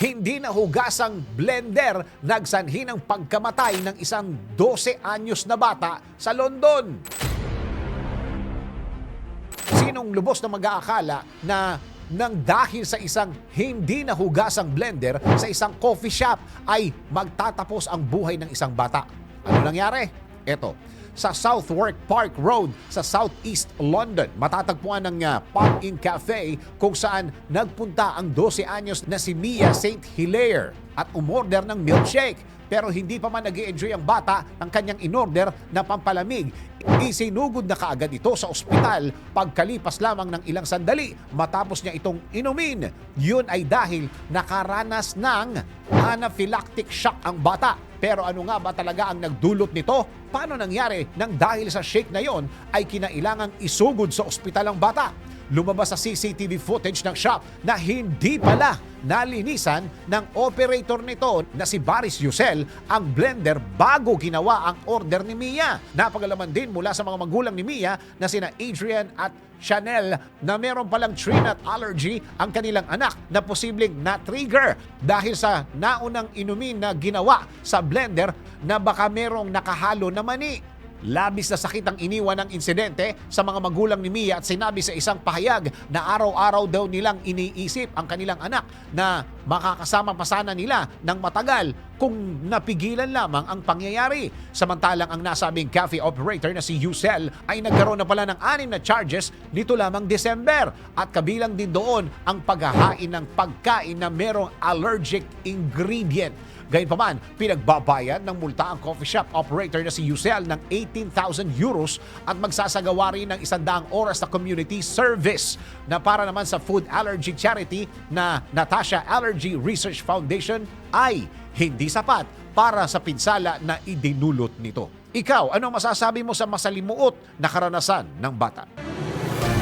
Hindi nahugasang blender nagsanhi ng pagkamatay ng isang 12 anyos na bata sa London. Sinong lubos na mag-aakala na nang dahil sa isang hindi nahugasang blender sa isang coffee shop ay magtatapos ang buhay ng isang bata. Ano nangyari? Eto, sa Southwark Park Road sa Southeast London, matatagpuan ng uh, Pop-In Cafe kung saan nagpunta ang 12 anyos na si Mia St. Hilaire at umorder ng milkshake. Pero hindi pa man nag enjoy ang bata ng kanyang inorder na pampalamig. Isinugod na kaagad ito sa ospital pagkalipas lamang ng ilang sandali matapos niya itong inumin. Yun ay dahil nakaranas ng anaphylactic shock ang bata. Pero ano nga ba talaga ang nagdulot nito? Paano nangyari nang dahil sa shake na yon ay kinailangang isugod sa ospital ang bata? Lumabas sa CCTV footage ng shop na hindi pala nalinisan ng operator nito na si Baris Yusel ang blender bago ginawa ang order ni Mia. Napagalaman din mula sa mga magulang ni Mia na sina Adrian at Chanel na meron palang tree nut allergy ang kanilang anak na posibleng na-trigger dahil sa naunang inumin na ginawa sa blender na baka merong nakahalo na mani. Labis na sakit ang iniwan ng insidente sa mga magulang ni Mia at sinabi sa isang pahayag na araw-araw daw nilang iniisip ang kanilang anak na makakasama pa sana nila ng matagal kung napigilan lamang ang pangyayari. Samantalang ang nasabing cafe operator na si Yusel ay nagkaroon na pala ng anim na charges nito lamang December at kabilang din doon ang paghahain ng pagkain na merong allergic ingredient. Gayunpaman, pinagbabayad ng multa ang coffee shop operator na si Yusel ng 18,000 euros at magsasagawa rin ng isandaang oras na community service na para naman sa food allergy charity na Natasha Allergy Research Foundation ay hindi sapat para sa pinsala na idinulot nito. Ikaw, ano masasabi mo sa masalimuot na karanasan ng bata?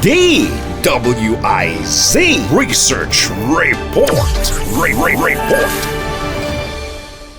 DWIZ Research Report. Re- Re- Report.